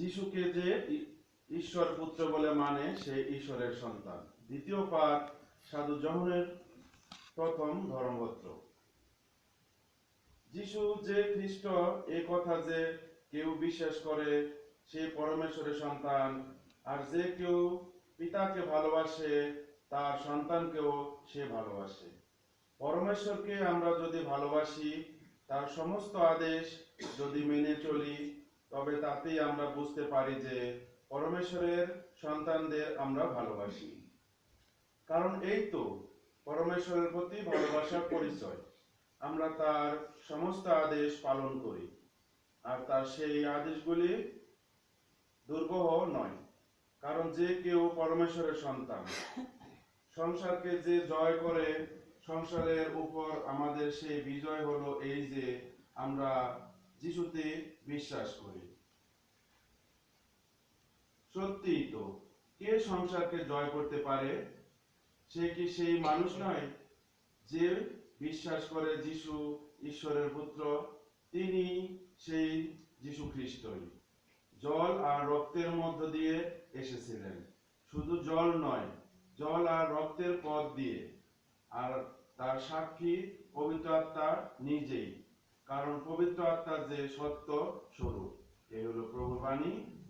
যিশুকে যে ঈশ্বর পুত্র বলে মানে সে ঈশ্বরের সন্তান। দ্বিতীয় পাঠ, সাধু জহনের প্রথম ধর্মপত্র যিশু যে খ্রিস্ট, এ কথা যে কেউ বিশ্বাস করে, সে পরমেশ্বরের সন্তান, আর যে কেউ পিতাকে ভালোবাসে, তার সন্তানকেও সে ভালোবাসে। পরমেশ্বরকে আমরা যদি ভালোবাসি, তার সমস্ত আদেশ যদি মেনে চলি তবে তাতেই আমরা বুঝতে পারি যে পরমেশ্বরের সন্তানদের আমরা ভালোবাসি। কারণ এই তো পরমেশ্বরের প্রতি ভালোবাসার পরিচয়। আমরা তার সমস্ত আদেশ পালন করি। আর তার সেই আদেশগুলি দুর্বহ নয়। কারণ যে কেউ পরমেশ্বরের সন্তান, সংসারকে যে জয় করে, সংসারের উপর আমাদের সেই বিজয় হলো এই যে আমরা যিশুতে বিশ্বাস করি। সত্যিই তো। কে সংসারকে জয় করতে পারে? সে কি সেই মানুষ নয় যে বিশ্বাস করে যিশু ঈশ্বরের পুত্র? তিনি সেই যিশু খ্রিস্টই। জল আর রক্তের মধ্য দিয়ে এসেছিলেন। শুধু জল নয়, জল আর রক্তের পথ দিয়ে। আর তার সাক্ষী পবিত্র আত্মা নিজেই। কারণ পবিত্র আত্মা যে সত্য স্বরূপ এই হলো প্রভুর বাণী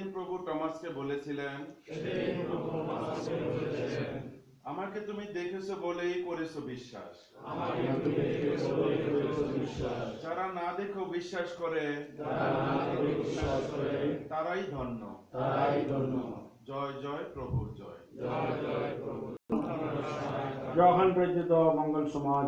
সেদিন প্রভু টমাসকে বলেছিলেন আমাকে তুমি দেখেছ বলেই করেছ বিশ্বাস। যারা না দেখো বিশ্বাস করে তারাই ধন্য। জয় জয় প্রভুর জয়। জয় প্রভু যখন প্রচিত মঙ্গল সমাজ